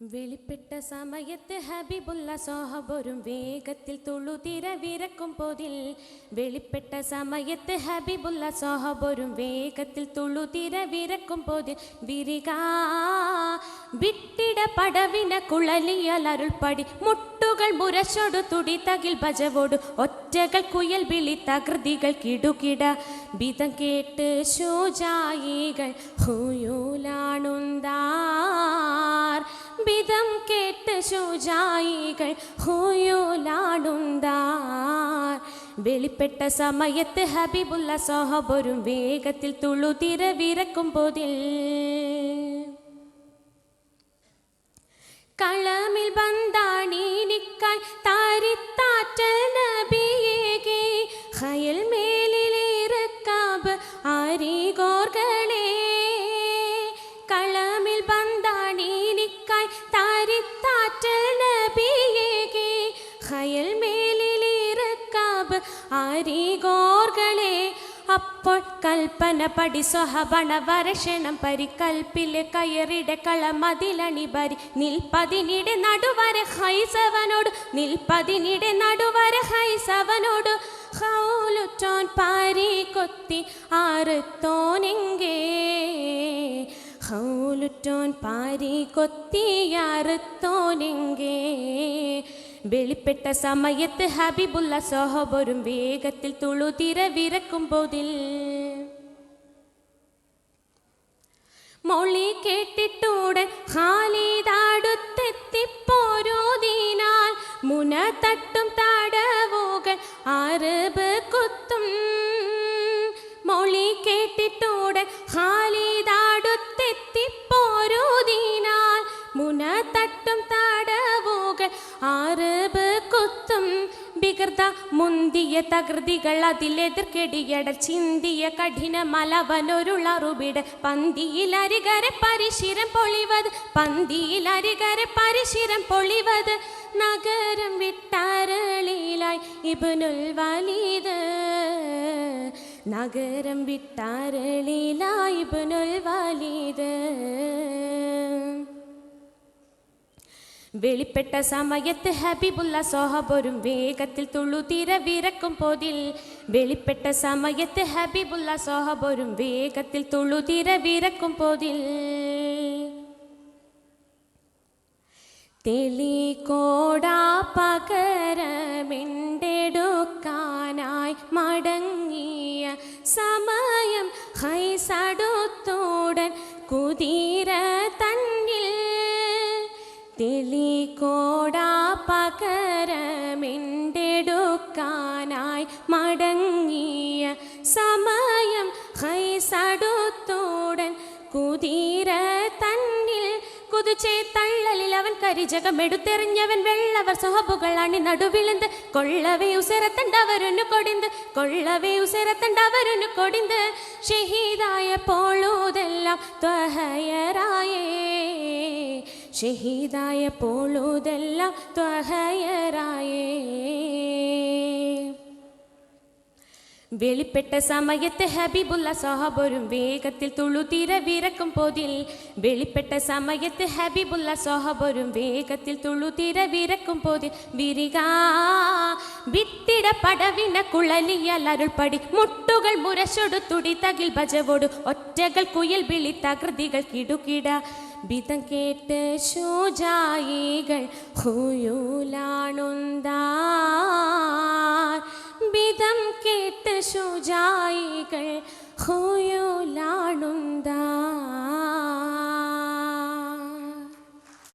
വെളിപ്പെട്ട സമയത്ത് ഹബീബുള്ള സോഹബൊരും വേഗത്തിൽ തുളുതിര വിരക്കും പോതിൽ. വെളിപ്പെട്ട സമയത്ത് ഹബീബുള്ള സോഹബൊരും വേഗത്തിൽ തുളുതിര വിരക്കും പോതിൽ. വിരിക വിട്ടിട പടവിന കുളലിയൽ അരുൾപ്പടി മുട്ടുകൾ മുരശോടു തുടി തകിൽ ഭജവോടു. ഒറ്റകൾ കുയൽ വിളി തകൃതികൾ കിടുകിട. വിധം കേട്ട് ശോജായികൾ ഹുയൂലാണുന്താർ. വിധം കേട്ട് ശുചായികൾ ഹുയൂലാണുന്താർ വെളിപ്പെട്ട സമയത്ത് ഹബീബുള്ള സോഹബൊരും വേഗത്തിൽ തുളുതിര വിരക്കും പോതിൽ കളമിൽ ബന്ധാണീനിക്കായി താരിത്താറ്റൽ മേലിലേറക്കാബ് ആരികോർകളെ അപ്പോൾ കൽപ്പന പടി സ്വഹപണ വരക്ഷണം പരികൽപ്പിലെ കയറിട കളമതിലണി പരി നിൽപ്പതിനിടെ നടുവര ഹൈസവനോട് നിൽപ്പതിനിടെ നടുവര ഹൈസവനോട് ഹൗലുറ്റോൻ പാരി കൊത്തി ആറുത്തോനെങ്കേ. ഹൗലുറ്റോൻ പാരി കൊത്തിയാറുത്തോനെങ്കേ വെളിപ്പെട്ട സമയത്ത് ഹബീബുള്ള സഹോബരും വേഗത്തിൽ തുളുതിര വിരക്കും പോതിൽ. മൊളി കേട്ടിട്ടൂടൻ ഹാലിതാടുത്തെത്തിപ്പോരോതിനാൽ മുന തട്ടും തടവുകൾ അറബ് കുത്തും വികൃത മുന്തിയ തകൃതികൾ അതിലെതിർക്കെടിയട ചിന്തിയ കഠിന മലവനൊരുളറുപിട പന്തിയിലരികര പരിശീരം പൊളിവത് പന്തിയിലരികര പരിശീരം പൊളിവത്. നഗരം വിട്ടാരളിയിലായി ഇബുനുൽ വലീത് നഗരം വിട്ടാരളിയിലായി ഇബുനുൽ വലീത് വെളിപ്പെട്ട സമയത്ത് ഹബീബുള്ള സോഹബൊരും വേഗത്തിൽ തുളുതിര വിരക്കും പോതിൽ വെളിപ്പെട്ട സമയത്ത് ഹബീബുള്ള സോഹബൊരും വേഗത്തിൽ തുളുതിര വിരക്കും പോതിൽ തെളികോടാ പകരമിണ്ടെടുക്കാനായി മടങ്ങിയ സമയം ഹൈസടുത്തോടൻ കുതിര ഹൈസടുത്തോടൻ കുതിര തന്നിൽ കുതിച്ചേ തള്ളലിൽ അവൻ കരിജകമെടുത്തെറിഞ്ഞവൻ വെള്ളവർ സൊഹബുകൾ അണി നടുവിളന്ത്. കൊള്ളവേ ഉസരത്തണ്ടവരുന്നു കൊടിന്ത്. കൊള്ളവേ ഉസരത്തണ്ടവരുന്നു കൊടിന്ത്. ഷഹീദായ പോളൂതെല്ലാം ത്വഹയരായേ. ഷഹീദായ പോളൂതെല്ലാം ത്വഹയരായേ. വെളിപ്പെട്ട സമയത്ത് ഹബീബുള്ള സോഹബൊരും വേഗത്തിൽ തുളുതീര വിറക്കും പോതിൽ. വെളിപ്പെട്ട സമയത്ത് ഹബീബുള്ള സോഹബൊരും വേഗത്തിൽ തുളുതീര വിറക്കും പോതിൽ. വിരിക വിത്തിട പടവിന അരുൾപ്പടി മുട്ടുകൾ മുരശൊടു തുടി തകിൽ ഭജവോടു. ഒറ്റകൾ കുയൽ വിളി തകൃതികൾ കിടുകിട. ബിതം കേട്ട് ശോജായികൾ ഹുയൂലാണുന്താർ. വിധം കേട്ട് ശുചായികൾ ഹോയോലാണുണ്ടാ